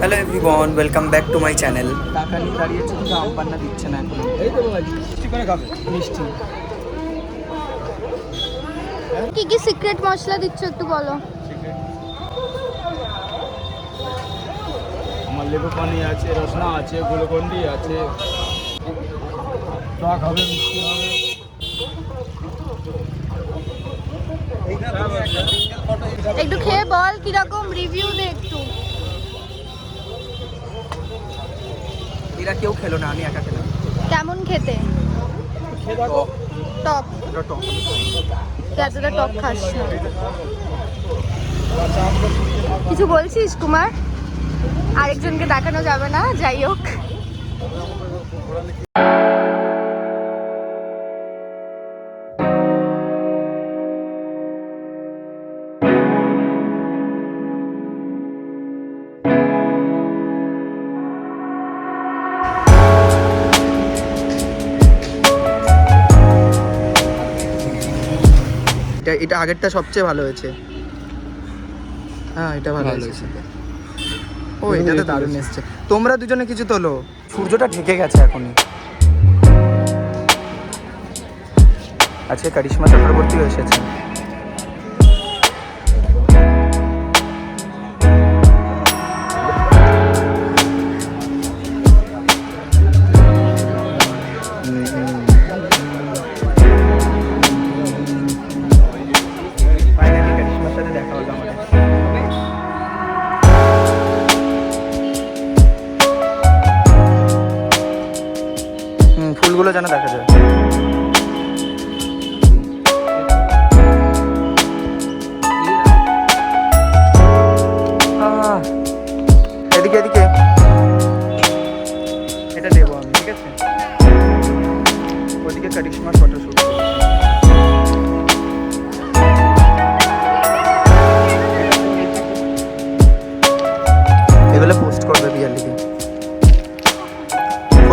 Hello everyone welcome back to my channel টাকা নিয়ে দাঁড়িয়েছে কিন্তু আমপান্না দিচ্ছে না এখন। এই তো মিষ্টি করে খাবে। মিষ্টি। কি কি সিক্রেট মশলা দিচ্ছ একটু বলো। আমার লেবু পানি আছে রসনা আছে গুলকন্ডি আছে। টক হবে মিষ্টি হবে একটু খেয়ে বল। কীরকম রিভিউ দে একটু। এরা কেউ খেলো না আমি একা খেলাম। কেমন খেতে? টক। ওটা টক। এতটা টক খাস না। কিছু বলছিস কুমার? আরেকজনকে দেখানো যাবে না? যাই হোক। এটা এটা আগেরটা সবচেয়ে ভালো হয়েছে। হ্যাঁ এটা ভালো হয়েছে। ও এটা তো দারুণ এসছে। তোমরা দুজনে কিছু তোলো। সূর্যটা ঢেকে গেছে এখনই। আজকে কারিশ্মা চক্রবর্তী এসেছে। হুম যেন দেখা যায়। এদিকে এদিকে। এটা দেবো আমি ঠিক আছে? ওদিকে কারিশমার ফটো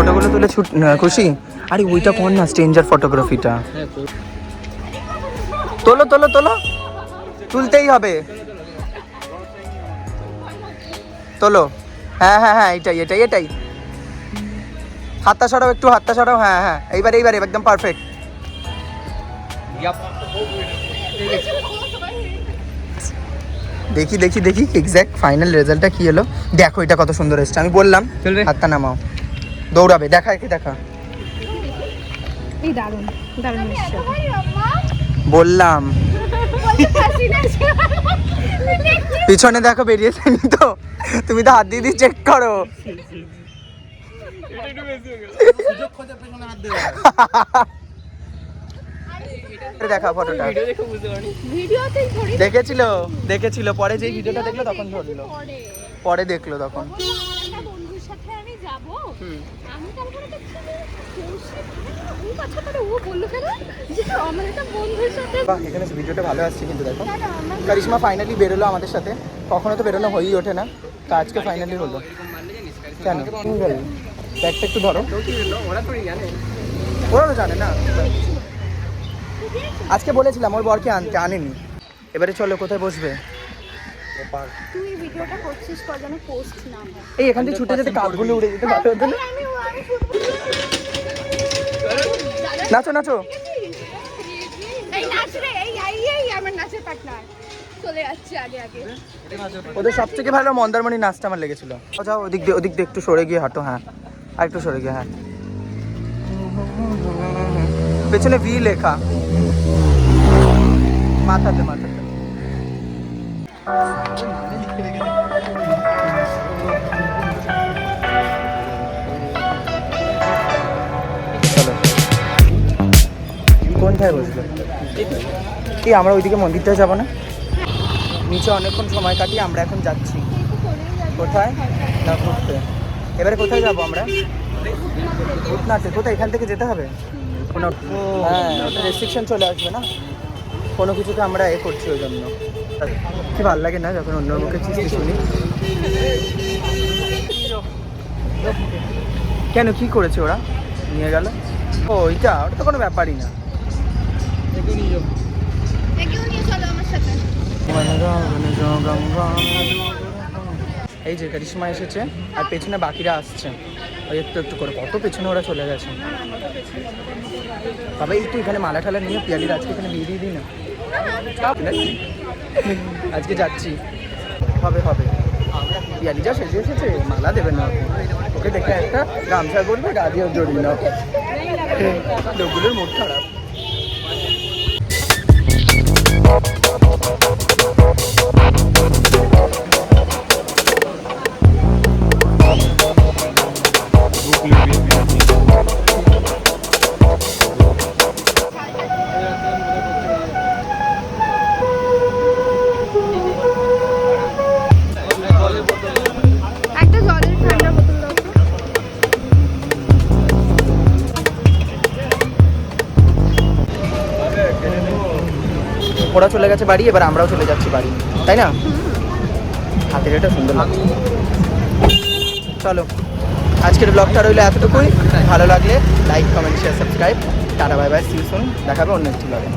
ফটোগুলো তুলে ছুট খুশি? আরে ওইটা কোন না স্ট্রেঞ্জার ফটোগ্রাফিটা তোলো তোলো তোলো। তুলতেই হবে। তোলো। হ্যাঁ হ্যাঁ হ্যাঁ এটাই এটাই এটাই। হাতটা সরাও একটু হাতটা সরাও। হ্যাঁ হ্যাঁ এইবার এইবার একদম পারফেক্ট দেখি দেখি দেখি এক্স্যাক্ট ফাইনাল রেজাল্টটা কি হলো? দেখো এটা কত সুন্দর এসছে। আমি বললাম। হাতটা নামাও। দৌড়াবে দেখা একে দেখা। এই দারুণ দারুণ বললাম। পিছনে দেখো বেরিয়েছে নি তো। তুমি তো হাত দিয়ে দিয়ে চেক করো। দেখা ফটোটা। দেখেছিল দেখেছিল পরে যে ভিডিওটা দেখল তখন ধরলো। পরে। দেখল তখন। সাথে আমি যাব? আমি তারপরে দেখছি যে কৌশিক, ও ও বলল কেন? যে আমার একটা বন্ধুর সাথে বাহ এখানে ভিডিওটা ভালো আসছে কিন্তু দেখো। কারিশমা ফাইনালি বেরোলো আমাদের সাথে। কখনো তো বেরোনো হয়েই ওঠে না তো আজকে ফাইনালি হলো। কেন? ব্যাগটা একটু ধরো। ওরা তো জানে না। আজকে বলেছিলাম ওর বরকে আনতে আনেনি। এবারে চলো কোথায় বসবে? তুই ভিডিওটা করছিস কর যেন পোস্ট না। হয় এই এখান থেকে ছুটে যেতে কাকগুলো উড়ে যেতে আমি আমি নাচো নাচো। ওদের সব থেকে ভালো মন্দারমণি নাচটা আমার লেগেছিল। ও যাও ওদিক দিয়ে ওদিক দিয়ে একটু সরে গিয়ে হাঁটো হ্যাঁ। আর একটু সরে গিয়ে হ্যাঁ। পেছনে ভি লেখা। মাথাতে মাথাতে। কোনটায় বসবে? এই আমরা ওইদিকে মন্দিরটা যাব না? নিচে অনেকক্ষণ সময় কাটিয়ে আমরা এখন যাচ্ছি। কোথায়? না, ঘুরতে। এবারে কোথায় যাব আমরা? ভূতনাথে কোথায়? এখান থেকে যেতে হবে? কোনো হ্যাঁ রেস্ট্রিকশন চলে আসবে না? কোনো কিছুতে আমরা এ করছি ওই জন্য। কি ভালো লাগে না যখন অন্য মুখে চিঠি শুনি? কেন, কি করেছে ওরা? নিয়ে গেল? ও ওইটা ওটা তো কোনো ব্যাপারই না। এই যে কারিশমা এসেছে, আর পেছনে বাকিরা আসছে। ওই একটু একটু করে, কত পেছনে ওরা চলে গেছে। বাবা, এই এখানে মালা ঠালা নিয়ে পিয়ালির আজকে এখানে বিয়ে দিয়ে দিই না। আজকে যাচ্ছি। হবে হবে। পিয়ালি যা সেজে এসেছে, মালা দেবে না। ওকে। ওকে দেখে একটা গামছা করবে গা দিয়ে জড়িয়ে নাও। লোকগুলোর মুখ খারাপ। ওরা চলে গেছে বাড়ি, এবার আমরাও চলে যাচ্ছি বাড়ি। তাই না? হাতের এটা সুন্দর লাগছে চলো, আজকের ব্লগটা রইল এতটুকুই। ভালো লাগলে like comment share subscribe tata bye bye see you soon দেখাবে অন্য একটি ব্লগে